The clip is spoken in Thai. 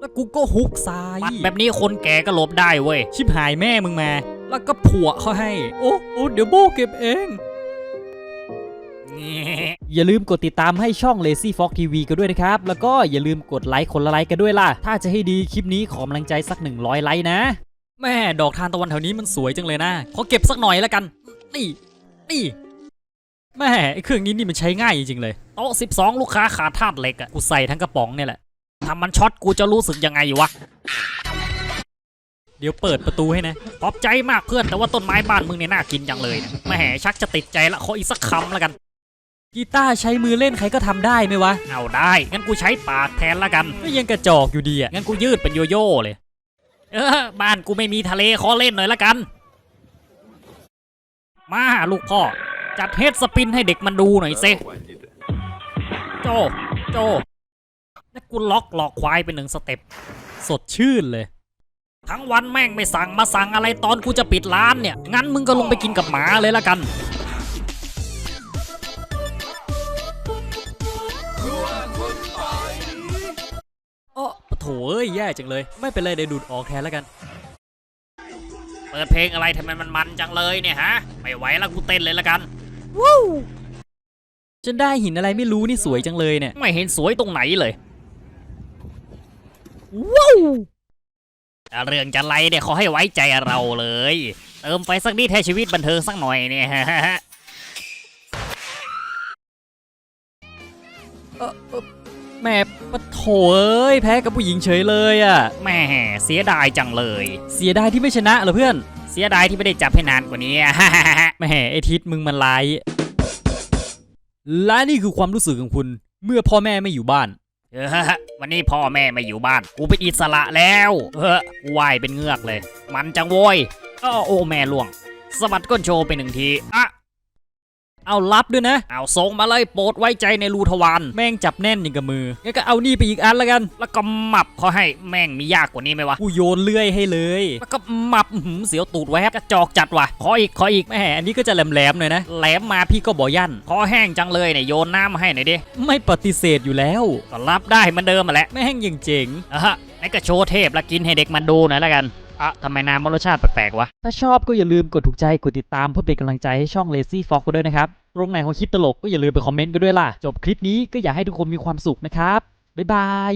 แล้วกูก็ฮุกซ้ายปัดแบบนี้คนแก่ก็หลบได้เว้ย ชิบหายแม่มึงมา แล้วก็ผัวเขาให้ โอ้โอ้เดี๋ยวโบเก็บเอง อย่าลืมกดติดตามให้ช่อง Lazy Fox TV กันด้วยนะครับ แล้วก็อย่าลืมกดไลค์คนละไลค์กันด้วยล่ะ ถ้าจะให้ดีคลิปนี้ขอกำลังใจสัก 100 ไลค์นะ แม่ดอกทานตะวันแถวนี้มันสวยจังเลยนะ ขอเก็บสักหน่อยแล้วกัน นี่ นี่แม่ไอเครื่องนี้นี่มันใช้ง่ายจริงๆเลยโต๊ะ12 ลูกค้าขาดธาตุเหล็กอะกูใส่ทั้งกระป๋องเนี่ยแหละ ถ้ามันช็อตกูจะรู้สึกยังไงวะ เดี๋ยวเปิดประตูให้นะขอบใจมากเพื่อนแต่ว่าต้นไม้บ้านมึงเนี่ยน่ากินจังเลยนะแหมชักจะติดใจละขออีกสักคำแล้วกัน กีตาร์ใช้มือเล่นใครก็ทำได้ไหมวะ เอาได้ งั้นกูใช้ปากแทนละกัน ก็ยังกระจอกอยู่ดีอะงั้นกูยืดเป็นโยโย่เลย เออ บ้านกูไม่มีทะเลขอเล่นหน่อยละกัน มาลูกพ่อ จัดเฮดสปินให้เด็กมันดูหน่อยสิโจ โจแล้ว กูล็อกหลอกควายไปหนึ่งสเต็ปสดชื่นเลย ทั้งวันแม่งไม่สั่งมาสั่งอะไรตอนกูจะปิดร้านเนี่ย งั้นมึงก็ลงไปกินกับหมาเลยละกันอ้อปะโถเอ้ยแย่จังเลย ไม่เป็นไรเดี๋ยวดูดออกแทนแล้วกัน เปิดเพลงอะไรทำไมมันมันจังเลยเนี่ยฮะ ไม่ไหวแล้วกูเต้นเลยละกันจนได้หินอะไรไม่รู้นี่สวยจังเลยเนี่ย ไม่เห็นสวยตรงไหนเลย ว้าวอะเรื่องจะไรเนี่ยขอให้ไว้ใจเราเลย เติมไฟสักนิดให้ชีวิตบันเทิงสักหน่อยเนี่ยแม่ปะโถเอ้ยแพ้กับผู้หญิงเฉยเลยอะแม่เสียดายจังเลย เสียดายที่ไม่ชนะเหรอเพื่อน เสียดายที่ไม่ได้จับให้นานกว่านี้แม่ไอทิศมึงมันร้ายและนี่คือความรู้สึกของคุณ เมื่อพ่อแม่ไม่อยู่บ้าน เออวันนี้พ่อแม่ไม่อยู่บ้าน กูเป็นอิสระแล้ว เออกูว่ายเป็นเงือกเลย มันจังโวยอ้อโอ้แม่ล่วงสะบัดก้นโชว์ไปหนึ่งที อะ เอารับด้วยนะ เอาส่งมาเลยโปรดไว้ใจในรูทวารแม่งจับแน่นอย่างกับมืองั้นก็เอานี่ไปอีกอันแล้วกัน แล้วก็หมับเขาให้แม่งมียากกว่านี้ไหมวะกูโยนเลื่อยให้เลย แล้วก็หมับอื้อหือเสียวตูดแวบกระจอกจัดว่ะขออีกขออีกแม่อันนี้ก็จะแหลมๆหน่อยนะแหลมมาพี่ก็บ่ยั่นคอแห้งจังเลยเนี่ยโยนน้ำมาให้หน่อยดิไม่ปฏิเสธอยู่แล้วก็รับได้เหมือนเดิมมาแหละแม่งยังเจ๋งอะฮะไหนก็โชว์เทพแล้วกินให้เด็กมันดูหน่อยแล้วกัน อะทำไมน้ำมันรสชาติแปลกๆวะ ถ้าชอบก็อย่าลืมกดถูกใจ กดติดตามเพื่อเป็นกำลังใจให้ช่อง Lazy Fox กันด้วยนะครับ ตรงไหนของคลิปตลกก็อย่าลืมไปคอมเมนต์กันด้วยล่ะ จบคลิปนี้ก็อยากให้ทุกคนมีความสุขนะครับ บ๊ายบาย